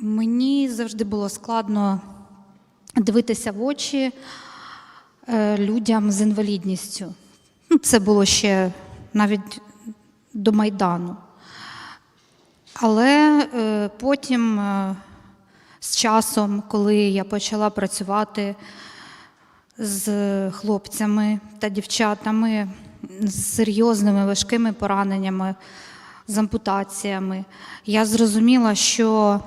Мені завжди було складно дивитися в очі е, людям з інвалідністю. Це було ще навіть до Майдану. Але е, потім, е, з часом, коли я почала працювати з хлопцями та дівчатами з серйозними важкими пораненнями, з ампутаціями, я зрозуміла, що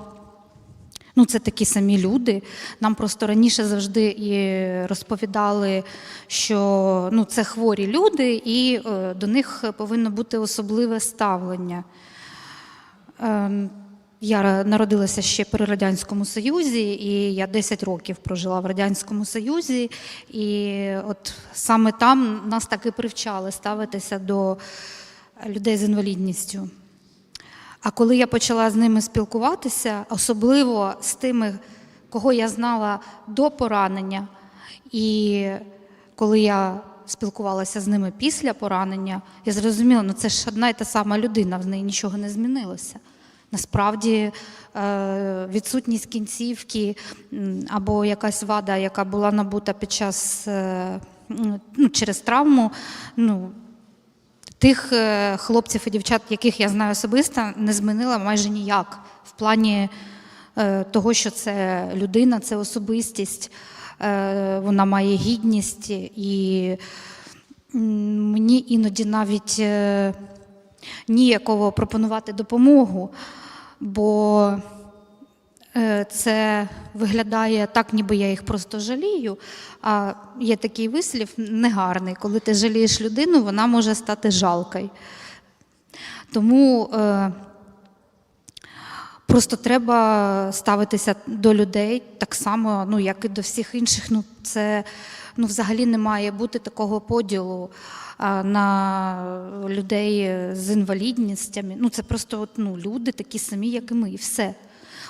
ну, це такі самі люди. Нам просто раніше завжди і розповідали, що ну, це хворі люди, і е, до них повинно бути особливе ставлення. Ем, Я народилася ще при Радянському Союзі, і я 10 років прожила в Радянському Союзі. І от саме там нас так і привчали ставитися до людей з інвалідністю. А коли я почала з ними спілкуватися, особливо з тими, кого я знала до поранення, і коли я спілкувалася з ними після поранення, я зрозуміла, ну це ж одна й та сама людина, в неї нічого не змінилося. Насправді е, відсутність кінцівки або якась вада, яка була набута під час е, ну, через травму, ну, тих е, хлопців і дівчат, яких я знаю особисто, не змінила майже ніяк в плані е, того, що це людина, це особистість, е, вона має гідність, і мені іноді навіть ніяково пропонувати допомогу, бо це виглядає так, ніби я їх просто жалію. А є такий вислів негарний, коли ти жалієш людину, вона може стати жалкою. Тому е, просто треба ставитися до людей так само, ну, як і до всіх інших. Ну, це ну, взагалі не має бути такого поділу а, на людей з інвалідністями. Ну, це просто от, ну, люди такі самі, як і ми, і все.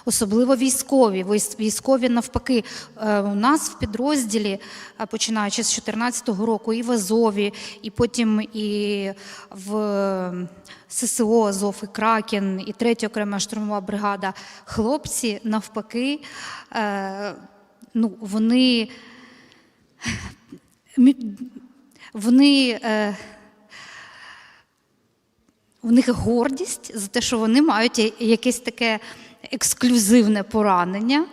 Особливо військові. Військові навпаки. Е, У нас в підрозділі, е, починаючи з 2014 року, і в Азові, і потім і в ССО Азов, і Кракен, і 3 окрема штурмова бригада. Хлопці навпаки, е, ну, вони, вони е, у них гордість за те, що вони мають якесь таке ексклюзивне поранення.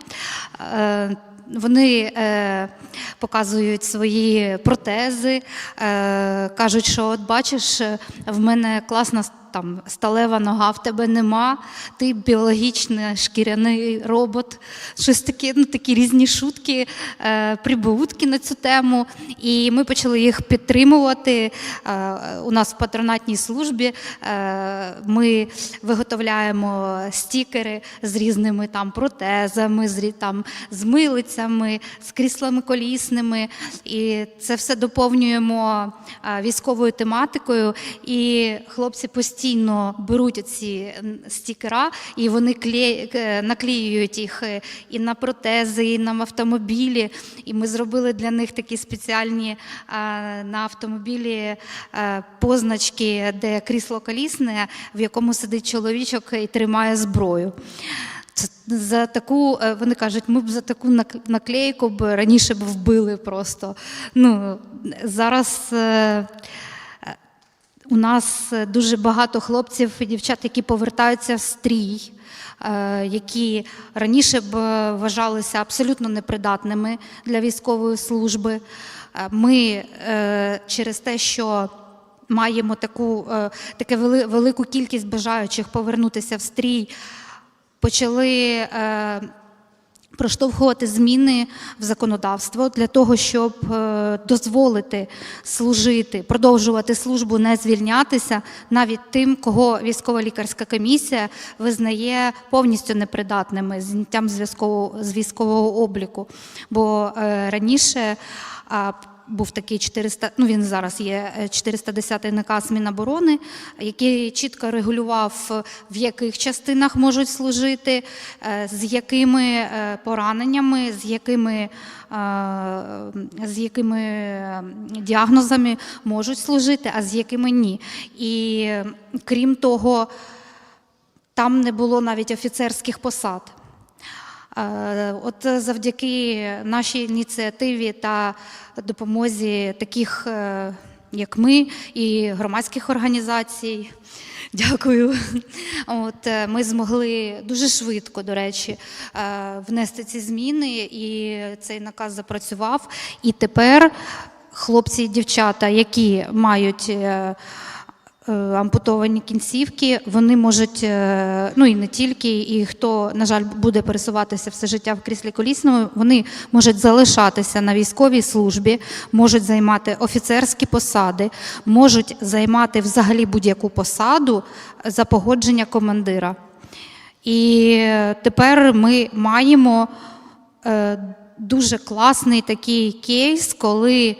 Е, Вони е, показують свої протези, е, кажуть, що от бачиш, е, в мене класна там сталева нога, в тебе нема, ти біологічний шкіряний робот. Щось таке, ну такі різні шутки, е, прибутки на цю тему. І ми почали їх підтримувати. Е, у нас в патронатній службі е, ми виготовляємо стікери з різними там протезами, з, там, з милицями, з кріслами колісними. І це все доповнюємо е, військовою тематикою. І хлопці постійно беруть ці стікера, і вони е, наклеюють їх е, і на протези, і на автомобілі. І ми зробили для них такі спеціальні е, на автомобілі позначки, де крісло колісне, в якому сидить чоловічок і тримає зброю. За таку, вони кажуть, ми б за таку наклейку б раніше б вбили просто. Ну, зараз у нас е, дуже багато хлопців і дівчат, які повертаються в стрій, е, які раніше б е, вважалися абсолютно непридатними для військової служби. Ми через те, що маємо таку, таке велику кількість бажаючих повернутися в стрій, почали проштовхувати зміни в законодавство для того, щоб е, дозволити служити, продовжувати службу, не звільнятися навіть тим, кого військова лікарська комісія визнає повністю непридатними зняттям з військового, обліку. Бо е, раніше був такий 400, ну він зараз є е, 410 наказ Міноборони, який чітко регулював, е, в яких частинах можуть служити, е, з якими е, пораненнями, з якими, е, з якими е, діагнозами можуть служити, а з якими ні. І е, крім того, там не було навіть офіцерських посад. От завдяки нашій ініціативі та допомозі таких, е, як ми, і громадських організацій. Дякую. От е, ми змогли дуже швидко, до речі, е, внести ці зміни, і цей наказ запрацював. І тепер хлопці і дівчата, які мають ампутовані кінцівки, вони можуть, е, ну і не тільки, і хто, на жаль, буде пересуватися все життя в кріслі колісному, вони можуть залишатися на військовій службі, можуть займати офіцерські посади, можуть займати взагалі будь-яку посаду за погодження командира. І тепер ми маємо е, дуже класний такий кейс, коли е,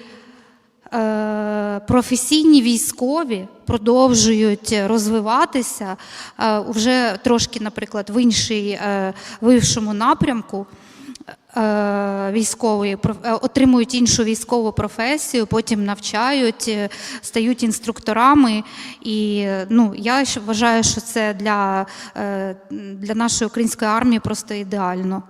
професійні військові продовжують розвиватися е, вже трошки, наприклад, в іншій е, в іншому напрямку. е, Військової е, отримують іншу військову професію, потім навчають, е, стають інструкторами. І е, ну, я вважаю, що це для, е, для нашої української армії просто ідеально.